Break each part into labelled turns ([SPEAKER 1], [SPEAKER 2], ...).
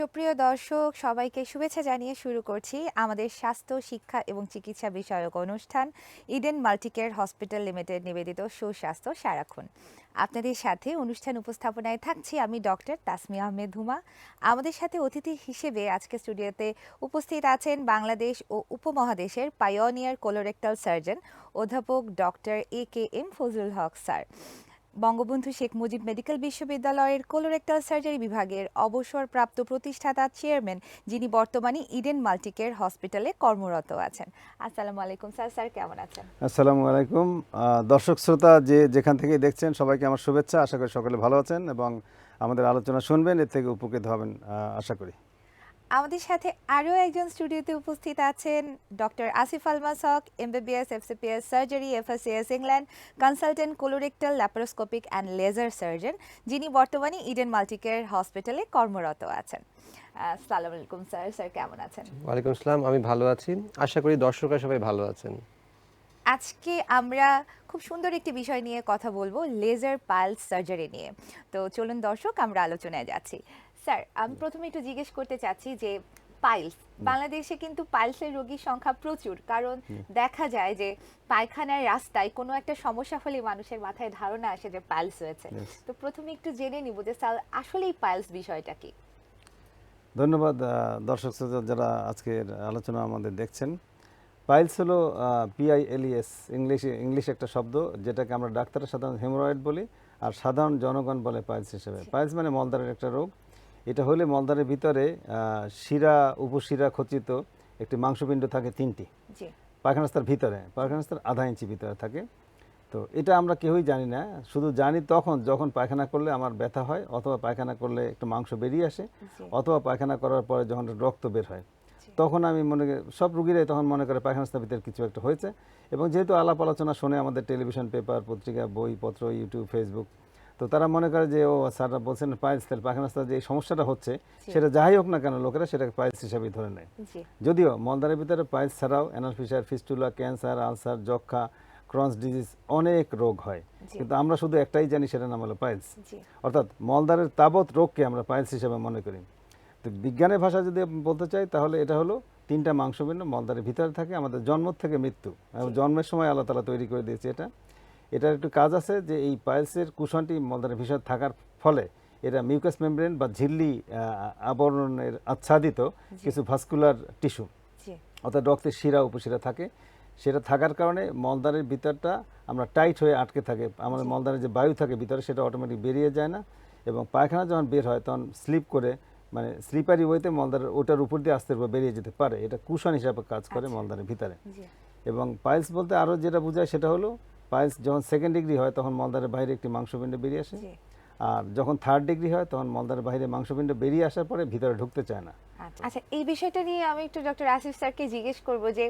[SPEAKER 1] সুপ্রিয় দর্শক, সবাইকে শুভেচ্ছা জানিয়ে শুরু করছি আমাদের স্বাস্থ্য, শিক্ষা এবং চিকিৎসা বিষয়ক অনুষ্ঠান ইডেন মাল্টিকেয়ার হসপিটাল লিমিটেড নিবেদিত সুস্বাস্থ্য সারাক্ষণ। আপনাদের সাথে অনুষ্ঠান উপস্থাপনায় থাকছি আমি ডক্টর তাসমি আহমেদ হুমা আমাদের সাথে অতিথি হিসেবে আজকে স্টুডিওতে উপস্থিত আছেন বাংলাদেশ ও উপমহাদেশের পায়োনিয়ার কোলোরেক্টাল সার্জন অধ্যাপক doctor A K M Fazlul Haque sir. Bangabandhu Sheikh Mujib medical বিশ্ববিদ্যালয়ের কোলোরেক্টাল সার্জারি বিভাগের অবসরপ্রাপ্ত প্রতিষ্ঠাতা চেয়ারম্যান যিনি বর্তমানে ইডেন মাল্টিকেয়ার হসপিটালে কর্মরত আছেন। আসসালামু আলাইকুম, স্যার। স্যার, কেমন আছেন?
[SPEAKER 2] আসসালামু আলাইকুম। দর্শক শ্রোতা, যে যেখান থেকে দেখছেন, সবাইকে আমার শুভেচ্ছা। আশা করি সকলে ভালো আছেন এবং আমাদের আলোচনা শুনবেন, এর থেকে উপকৃত হবেন আশা করি।
[SPEAKER 1] আমাদের সাথে আরও একজন স্টুডিওতে উপস্থিত আছেন doctor Asif Almas Haque MBBS FCPS surgery FACS England consultant colorectal laparoscopic and laser surgeon যিনি বর্তমানে ইডেন মাল্টিকেয়ার হসপিটালে কর্মরত আছেন। আসসালামু আলাইকুম স্যার। স্যার কেমন আছেন?
[SPEAKER 3] ওয়ালাইকুম আসসালাম আমি ভালো আছি। আশা করি দর্শকরা সবাই ভালো আছেন।
[SPEAKER 1] আজকে আমরা খুব সুন্দর একটি বিষয় নিয়ে কথা বলব লেজার পালস সার্জারি নিয়ে। তো চলুন দর্শক আমরা আলোচনায় যাচ্ছি। স্যার আমি প্রথমে একটু জিজ্ঞেস করতে চাচ্ছি যে পাইলস বাংলাদেশে কিন্তু পাইলসের রোগীর সংখ্যা প্রচুর কারণ দেখা যায় যে পায়খানার রাস্তায় কোনো একটা সমস্যা হলে মানুষের মাথায় ধারণা আসে যে পাইলস হয়েছে তো প্রথমে একটু জেনে নিব যে স্যার আসলেই পাইলস বিষয়টা কি?
[SPEAKER 2] ধন্যবাদ দর্শক শ্রোতা যারা আজকের আলোচনা আমাদের দেখছেন। পাইলস হলো পিআইএলইএস ইংলিশ ইংলিশ একটা শব্দ যেটাকে আমরা ডাক্তারের সাধারণ হেমোরয়েড বলি আর সাধারণ জনগণ বলে পাইলস হিসেবে। পাইলস মানে মলদারের একটা রোগ। এটা হলে মলদ্বারের ভিতরে শিরা উপশিরা খচিত একটি মাংসপিণ্ড থাকে তিনটি। পায়খানাস্তার ভিতরে পায়খানাস্তার আধা ইঞ্চি ভিতরে থাকে। তো এটা আমরা কেউই জানি না শুধু জানি তখন যখন পায়খানা করলে আমার ব্যথা হয় অথবা পায়খানা করলে একটু মাংস বেরিয়ে আসে অথবা পায়খানা করার পরে যখন রক্ত বের হয়। তখন আমি মনে করি সব রুগীরাই তখন মনে করে পায়খানাস্তার ভিতরে কিছু একটা হয়েছে। এবং যেহেতু আলাপ আলোচনা শুনে আমাদের টেলিভিশন পেপার পত্রিকা বই পত্র ইউটিউব ফেসবুক তো তারা মনে করে যে ও স্যাররা বলছেন পাইলস তাহলে পায়খানাস্তার যে সমস্যাটা হচ্ছে সেটা যাই হোক না কেন লোকেরা সেটাকে পাইলস হিসাবেই ধরে নেয়। যদিও মলদ্বারের ভিতরে পাইলস ছাড়াও anal fissure fistula cancer ulcer যক্ষা ক্রন্স ডিজিজ অনেক রোগ হয়। কিন্তু আমরা শুধু একটাই জানি সেটা নাম হলো
[SPEAKER 1] জি।
[SPEAKER 2] অর্থাৎ মলদ্বারের তাবৎ রোগকে আমরা পাইলস হিসাবে মনে করি। তো বিজ্ঞানের ভাষা যদি বলতে চাই তাহলে এটা হলো তিনটা মাংসপিণ্ড মলদ্বারের ভিতরে থাকে আমাদের জন্ম থেকে মৃত্যু। এবং জন্মের সময় আল্লাহ তালা তৈরি করে দিয়েছে এটা। এটার একটু কাজ আছে যে এই পাইলসের কুশনটি মলদ্বারের ভিতরে থাকার ফলে এটা মিউকাস মেমব্রেন বা ঝিল্লি আবরণের আচ্ছাদিত কিছু ভাস্কুলার টিস্যু অর্থাৎ রক্তের শিরা উপশিরা থাকে। সেটা থাকার কারণে মলদারের ভিতরটা আমরা টাইট হয়ে আটকে থাকে। আমাদের মলদারের যে বায়ু থাকে ভিতরে সেটা অটোমেটিক বেরিয়ে যায় না এবং পায়খানা যখন বের হয় তখন স্লিপ করে মানে স্লিপারি ওয়েতে মলদ্বারের ওটার উপর দিয়ে আস্তে বেরিয়ে যেতে পারে। এটা কুশন হিসাবে কাজ করে মলদারের ভিতরে। এবং পাইলস বলতে আরও যেটা বোঝায় সেটা হলো পাইলস যখন সেকেন্ড ডিগ্রি হয় তখন মলদারের বাইরে একটি মাংসপিণ্ড বেরিয়ে আসে। আর যখন থার্ড ডিগ্রি হয় তখন মলদারের বাইরে মাংসপিণ্ড বেরিয়ে আসার পরে ভিতরে ঢুকতে চায় না।
[SPEAKER 1] আচ্ছা। আচ্ছা এই বিষয়টা নিয়ে আমি একটু ডক্টর আসিফ স্যারকে জিজ্ঞেস করব যে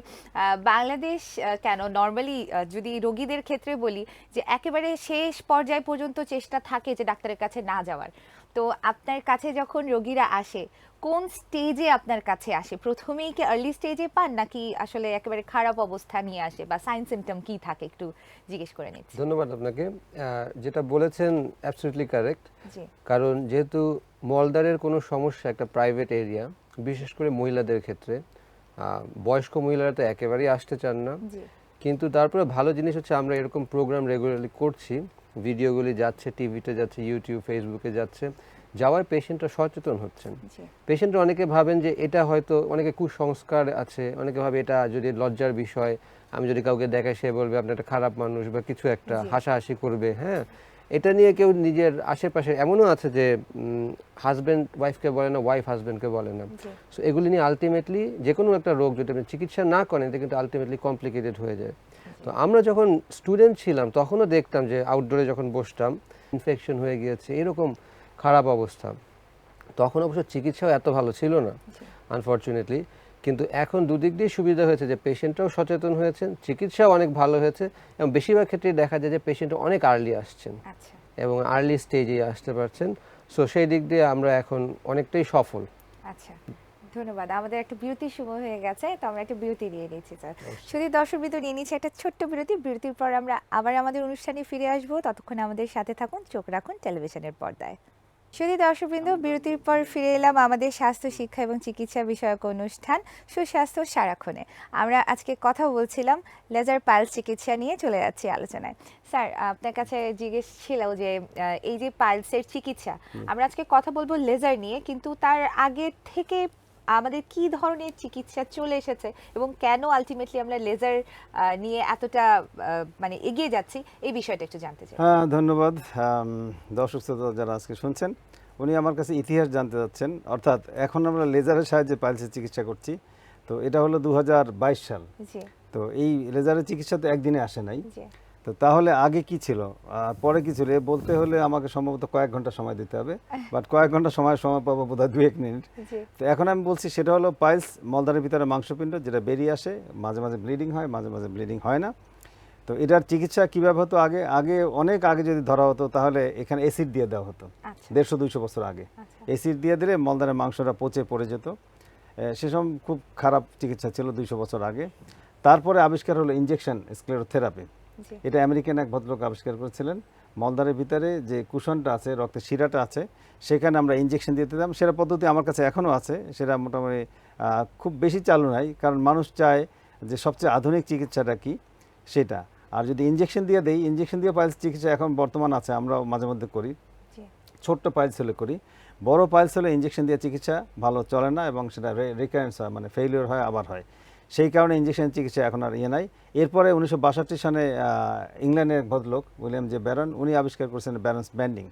[SPEAKER 1] বাংলাদেশ কেন নর্মালি যদি রোগীদের ক্ষেত্রে বলি যে একেবারে শেষ পর্যায় পর্যন্ত চেষ্টা থাকে যে ডাক্তারের কাছে না যাওয়ার। তো আপনার কাছে যখন রোগীরা আসে কোন স্টেজে আপনার কাছে আসে? প্রথমেই কি আর্লি স্টেজে পান নাকি আসলে একেবারে খারাপ অবস্থা নিয়ে আসে? বা সাইন সিমটম কি থাকে? একটু জিজ্ঞেস করে নিচ্ছি।
[SPEAKER 3] ধন্যবাদ আপনাকে। যেটা বলেছেন অ্যাবসলিউটলি কারেক্ট কারণ যেহেতু মলদারের কোনো সমস্যা একটা প্রাইভেট এরিয়া বিশেষ করে মহিলাদের ক্ষেত্রে বয়স্ক মহিলারা তো একেবারেই আসতে চান না। কিন্তু তারপরে ভালো জিনিস হচ্ছে আমরা এরকম প্রোগ্রাম রেগুলারলি করছি। ভিডিওগুলি যাচ্ছে টিভিতে যাচ্ছে ইউটিউব ফেসবুকে যাচ্ছে। যাওয়ার পেশেন্টরা সচেতন হচ্ছেন। পেশেন্টরা অনেকে ভাবেন যে এটা হয়তো অনেকে কুসংস্কার আছে অনেকে ভাবে এটা যদি লজ্জার বিষয় আমি যদি কাউকে দেখাই সে বলবে আপনি একটা খারাপ মানুষ বা কিছু একটা হাসাহাসি করবে হ্যাঁ? এটা নিয়ে কেউ নিজের আশেপাশে এমনও আছে যে হাজব্যান্ড ওয়াইফকে বলে না ওয়াইফ হাজব্যান্ডকে বলে না। সো এগুলি নিয়ে আলটিমেটলি যে কোনো একটা রোগ যদি আপনি চিকিৎসা না করেন এটা কিন্তু আলটিমেটলি কমপ্লিকেটেড হয়ে যায়। তো আমরা যখন স্টুডেন্ট ছিলাম তখনও দেখতাম যে আউটডোরে যখন বসতাম ইনফেকশন হয়ে গিয়েছে এরকম খারাপ অবস্থা। তখন অবশ্য চিকিৎসাও এত ভালো ছিল না। আনফর্চুনেটলি কিন্তু এখন দুদিক দিয়ে সুবিধা হয়েছে যে পেশেন্টরাও সচেতন হয়েছেন চিকিৎসাও অনেক ভালো হয়েছে এবং বেশিরভাগ ক্ষেত্রেই দেখা যায় যে পেশেন্ট অনেক আর্লি আসছেন
[SPEAKER 1] আচ্ছা।
[SPEAKER 3] এবং আর্লি স্টেজে আসতে পারছেন। সো সেই দিক দিয়ে আমরা এখন অনেকটাই সফল।
[SPEAKER 1] আচ্ছা ধন্যবাদ। আমাদের একটা বিরতির সময় হয়ে গেছে তো আমরা একটা বিরতি নিয়ে নিচ্ছি স্যার শুধু দর্শক বিরতি নিয়ে নিচ্ছি একটা ছোট্ট বিরতি। বিরতির পর আমরা আবার আমাদের অনুষ্ঠানে ফিরে আসব। ততক্ষণ আমাদের সাথে থাকুন চোখ রাখুন টেলিভিশনের পর্দায়। শুধু দর্শকবৃন্দ বিরতির পর ফিরে এলাম আমাদের স্বাস্থ্য শিক্ষা এবং চিকিৎসা বিষয়ক অনুষ্ঠান সুস্বাস্থ্য সারাক্ষণে। আমরা আজকে কথা বলছিলাম লেজার পালস চিকিৎসা নিয়ে চলে যাচ্ছি আলোচনায়। স্যার আপনার কাছে জিজ্ঞেস ছিল যে এই যে পালসের চিকিৎসা আমরা আজকে কথা বলব লেজার নিয়ে কিন্তু তার আগে থেকে আমাদের কি ধরনের চিকিৎসা চলে এসেছে এবং কেন আলটিমেটলি আমরা লেজার নিয়ে এতটা মানে এগিয়ে যাচ্ছি এই বিষয়টা একটু জানতে চাই।
[SPEAKER 2] হ্যাঁ ধন্যবাদ। দর্শক শ্রোতা যারা আজকে শুনছেন উনি আমার কাছে ইতিহাস জানতে চাচ্ছেন অর্থাৎ এখন আমরা লেজারের সাহায্যে পাইলসের চিকিৎসা করছি। তো এটা হলো দু হাজার
[SPEAKER 1] বাইশ সাল।
[SPEAKER 2] তো এই লেজারের চিকিৎসা তো একদিনে আসে নাই। তো তাহলে আগে কি ছিল? আর পরে কি ছিল? এ বলতে হলে আমাকে সম্ভবত কয়েক ঘণ্টা সময় দিতে হবে। বাট কয়েক ঘণ্টা সময় সময় পাবো বোধ হয় দু এক মিনিট তো এখন আমি বলছি সেটা হলো পাইলস মলদারের ভিতরে মাংসপিণ্ড যেটা বেরিয়ে আসে মাঝে মাঝে ব্লিডিং হয় মাঝে মাঝে ব্লিডিং হয় না। তো এটার চিকিৎসা কীভাবে হতো আগে? আগে অনেক আগে যদি ধরা হতো তাহলে এখানে অ্যাসিড দিয়ে দেওয়া হতো।
[SPEAKER 1] আচ্ছা।
[SPEAKER 2] দেড়শো দুইশো বছর আগে।
[SPEAKER 1] আচ্ছা।
[SPEAKER 2] অ্যাসিড দিয়ে দিলে মলদারের মাংসটা পচে পড়ে যেত। সেসব খুব খারাপ চিকিৎসা ছিল দুইশো বছর আগে। তারপরে আবিষ্কার হলো ইনজেকশন স্ক্লেরোথেরাপি এটা আমেরিকান এক ভদ্রলোক আবিষ্কার করেছিলেন। মলদারের ভিতরে যে কুশনটা আছে রক্তের শিরাটা আছে সেখানে আমরা ইঞ্জেকশন দিয়ে দিতাম। সেটা পদ্ধতি আমার কাছে এখনও আছে। সেটা মোটামুটি খুব বেশি চালু নাই। কারণ মানুষ চায় যে সবচেয়ে আধুনিক চিকিৎসাটা কি? সেটা। আর যদি ইনজেকশন দিয়ে দেই ইঞ্জেকশন দিয়ে পাইলস চিকিৎসা এখন বর্তমান আছে আমরাও মাঝে মধ্যে করি। ছোট্ট পাইলস হলে করি। বড় পাইলস হলে ইঞ্জেকশন দিয়ে চিকিৎসা ভালো চলে না এবং সেটা রিকারেন্স হয় মানে ফেইলিওর হয় আবার হয়। সেই কারণে ইনজেকশন চিকিৎসা এখন আর ইয়ে নাই। এরপরে উনিশশো বাষট্টি সনে ইংল্যান্ডের ভদ্রলোক উইলিয়াম জে ব্যারন উনি আবিষ্কার করেছেন ব্যালেন্স ব্যান্ডিং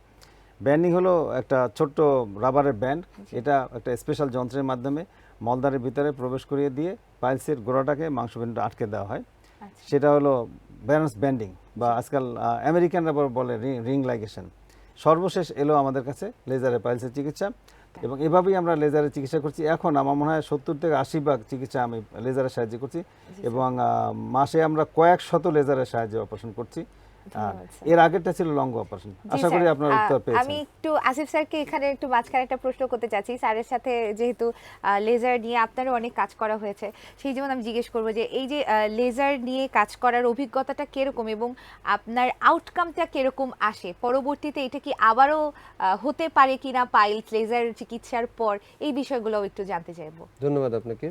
[SPEAKER 2] ব্যান্ডিং হলো একটা ছোট্ট রাবারের ব্যান্ড এটা একটা স্পেশাল যন্ত্রের মাধ্যমে মলদারের ভিতরে প্রবেশ করিয়ে দিয়ে পাইলসের গোড়াটাকে মাংসপিণ্ড আটকে দেওয়া হয়।
[SPEAKER 1] আচ্ছা।
[SPEAKER 2] সেটা হলো ব্যালেন্স ব্যান্ডিং বা আজকাল আমেরিকানরা বলে- বলে রিং লাইগেশন সর্বশেষ এলো আমাদের কাছে লেজারে পাইলসের চিকিৎসা। এবং এভাবেই আমরা লেজারের চিকিৎসা করছি। এখন আমার মনে হয় সত্তর থেকে আশি ভাগ চিকিৎসা আমি লেজারের সাহায্যে করছি এবং মাসে আমরা কয়েক শত লেজারের সাহায্যে অপারেশন করছি। এর আগেরটা ছিল লং অপারেশন। আশা করি। আপনার উত্তর
[SPEAKER 1] আমি একটু আসিফ স্যারকে এখানে একটু মাঝখানে একটা প্রশ্ন করতে চাচ্ছি। স্যারের সাথে যেহেতু লেজার নিয়ে আপনারও অনেক কাজ করা হয়েছে সেই যেমন আমি জিজ্ঞেস করব যে এই যে লেজার নিয়ে কাজ করার অভিজ্ঞতাটা কীরকম এবং আপনার আউটকামটা কীরকম আসে? পরবর্তীতে এটা কি আবারও আহ, হতে পারে কিনা পাইলস লেজার চিকিৎসার পর? এই বিষয়গুলো একটু জানতে চাইব।
[SPEAKER 3] ধন্যবাদ আপনাকে।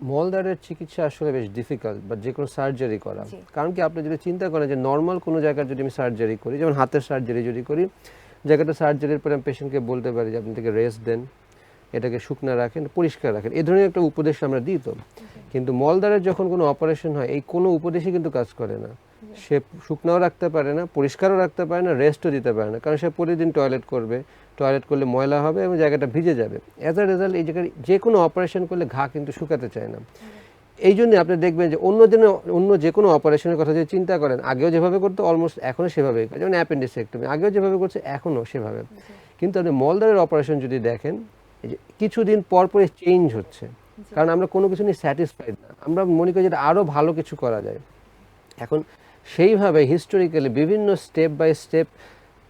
[SPEAKER 3] মলদারের চিকিৎসা আসলে বেশ ডিফিকাল্ট বা যে কোনো সার্জারি করা। কারণ কি আপনি যদি চিন্তা করেন যে নর্মাল কোনো জায়গার যদি আমি সার্জারি করি যেমন হাতের সার্জারি যদি করি জায়গাটা সার্জারির পরে আমি পেশেন্টকে বলতে পারি যে আপনি থেকে রেস্ট দেন এটাকে শুকনো রাখেন পরিষ্কার রাখেন। এ ধরনের একটা উপদেশ আমরা দিই তো। কিন্তু মলদারের যখন কোনো অপারেশন হয় এই কোনো উপদেশই কিন্তু কাজ করে না। সে শুকনাও রাখতে পারে না পরিষ্কারও রাখতে পারে না রেস্টও দিতে পারে না। কারণ সে প্রতিদিন টয়লেট করবে। টয়লেট করলে ময়লা হবে এবং জায়গাটা ভিজে যাবে। অ্যাজ আ রেজাল্ট এই জায়গায় যে কোনো অপারেশন করলে ঘা কিন্তু শুকাতে চায় না। এই জন্য আপনি দেখবেন যে অন্য দিনে অন্য যে কোনো অপারেশনের কথা যদি চিন্তা করেন আগেও যেভাবে করতো অলমোস্ট এখনও সেভাবেই। যেমন অ্যাপেন্ডিসেক্টমি আগেও যেভাবে করছে এখনও সেভাবে। কিন্তু আপনি মলদারের অপারেশন যদি দেখেন এই যে কিছুদিন পর পরে চেঞ্জ হচ্ছে। কারণ আমরা কোনো কিছু নিয়ে স্যাটিসফাইড না। আমরা মনে করি যেটা আরও ভালো কিছু করা যায়। এখন সেইভাবে হিস্টোরিক্যালি বিভিন্ন স্টেপ বাই স্টেপ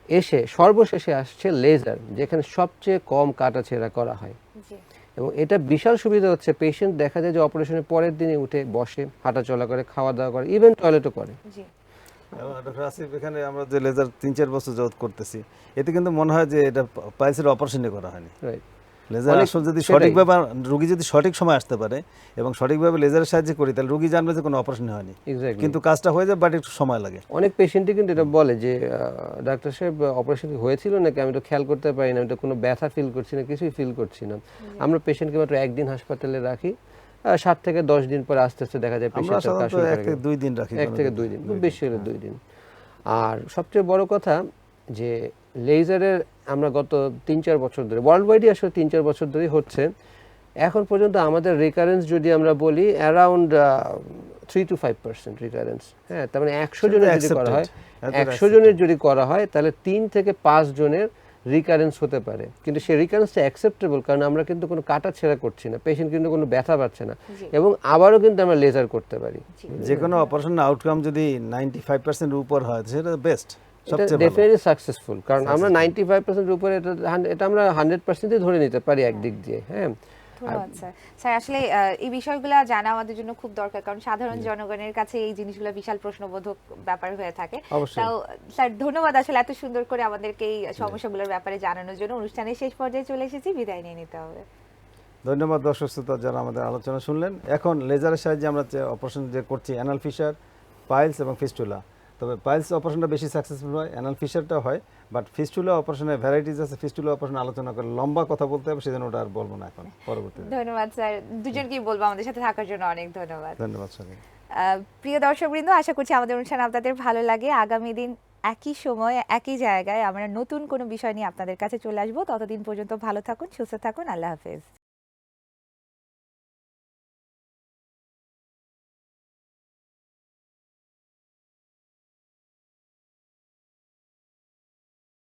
[SPEAKER 3] এসে সর্বশেষে আসছে লেজার যেখানে সবচেয়ে কম কাটাছেঁড়া করা হয়। এবং এটা বিশাল সুবিধা হচ্ছে পেশেন্ট দেখা যায় যে অপারেশনের পরের দিনে উঠে বসে হাঁটাচলা করে খাওয়া দাওয়া করে ইভেন টয়লেটও করে।
[SPEAKER 2] ডক্টর আসিফ এখানে আমরা যে লেজার তিন চার বছর যাবত করতেছি এতে কিন্তু মনে হয় যে এটা পাইলসের অপারেশনই করা হয়নি।
[SPEAKER 3] রাইট
[SPEAKER 2] লেজার আসলে যদি সঠিকভাবে রোগী যদি সঠিক সময় আসতে পারে এবং সঠিকভাবে লেজারের সাহায্যে করি তাহলে রোগী জানবে যে কোনো অপারেশন হয়নি। কিন্তু কাজটা হয়ে যায় বাট একটু সময় লাগে।
[SPEAKER 3] অনেক পেশেন্টই কিন্তু এটা বলে যে ডাক্তার সাহেব অপারেশন হয়েছিল নাকি? আমি তো খেয়াল করতে পারি না আমি তো কোনো ব্যথা ফিল করছি না কিছুই ফিল করছি না। আমরা পেশেন্টকে মাত্র একদিন হাসপাতালে রাখি আহ, সাত থেকে দশ দিন পরে আস্তে আস্তে দেখা যায়
[SPEAKER 2] আমরা
[SPEAKER 3] পেশেন্ট
[SPEAKER 2] সাধারণত এক থেকে দুই দিন রাখি
[SPEAKER 3] এক থেকে দুই দিন খুব বেশি হলে দুই দিন। আর সবচেয়ে বড় কথা যে লেজারের আমরা গত তিন চার বছর ধরে ওয়ার্ল্ড ওয়াইডই আসলে তিন চার বছর ধরেই হচ্ছে। এখন পর্যন্ত আমাদের রিকারেন্স যদি আমরা বলি around three to five percent recurrence হ্যাঁ তার মানে একশো জনের যদি করা হয় একশো জনের যদি করা হয় তাহলে তিন থেকে পাঁচ জনের রিকারেন্স হতে পারে। কিন্তু সেই রিকারেন্সটা অ্যাকসেপ্টেবল কারণ আমরা কিন্তু কোনো কাটা ছেঁড়া করছি না পেশেন্ট কিন্তু কোনো ব্যথা পাচ্ছে না। এবং আবারও কিন্তু আমরা লেজার করতে পারি।
[SPEAKER 2] যে কোনো অপারেশন আউটকাম যদি নাইনটি ফাইভ পার্সেন্ট উপর হয় সেটা বেস্ট
[SPEAKER 3] ডেফিনেটলি সাকসেসফুল কারণ আমরা নাইনটি ফাইভ পার্সেন্ট উপরে এটা এটা আমরা হান্ড্রেড পার্সেন্টই ধরে নিতে পারি একদিক দিয়ে হ্যাঁ।
[SPEAKER 1] ধন্যবাদ স্যার স্যার আসলে এই বিষয়গুলো জানা আমাদের জন্য খুব দরকার কারণ সাধারণ জনগণের কাছে এই জিনিসগুলো বিশাল প্রশ্নবোধক ব্যাপার হয়ে থাকে। তাও স্যার ধন্যবাদ আসলে এত সুন্দর করে আমাদেরকে এই সমস্যাগুলোর ব্যাপারে জানানোর জন্য। অনুষ্ঠানের শেষ পর্যায়ে চলে এসেছি বিদায় নিয়ে নিতে হবে।
[SPEAKER 2] ধন্যবাদ দর্শক শ্রোতা যারা আমাদের আলোচনা শুনলেন। এখন লেজারের সাহায্যে আমরা যে অপারেশন যে করছি অ্যানাল ফিশার পাইলস এবং ফিস্টুলা তবে পাইলস অপারেশনটা বেশি সাকসেসফুল হয় অ্যানাল ফিশারটা হয় বাট ফিস্টুলা অপারেশনের ভ্যারাইটিস আছে ফিস্টুলা অপারেশন আলোচনা করে লম্বা কথা বলতে হবে সেজন্য ওটা আর বলব না এখন পরবর্তীতে।
[SPEAKER 1] ধন্যবাদ স্যার দুজনকেই বলব আমাদের সাথে থাকার জন্য অনেক ধন্যবাদ।
[SPEAKER 2] ধন্যবাদ
[SPEAKER 1] আহ, প্রিয় দর্শকবৃন্দ আশা করছি আমাদের অনুষ্ঠান আপনাদের ভালো লাগে। আগামী দিন একই সময় একই জায়গায় আমরা নতুন কোনো বিষয় নিয়ে আপনাদের কাছে চলে আসব। ততদিন পর্যন্ত ভালো থাকুন সুস্থ থাকুন আল্লাহ হাফেজ।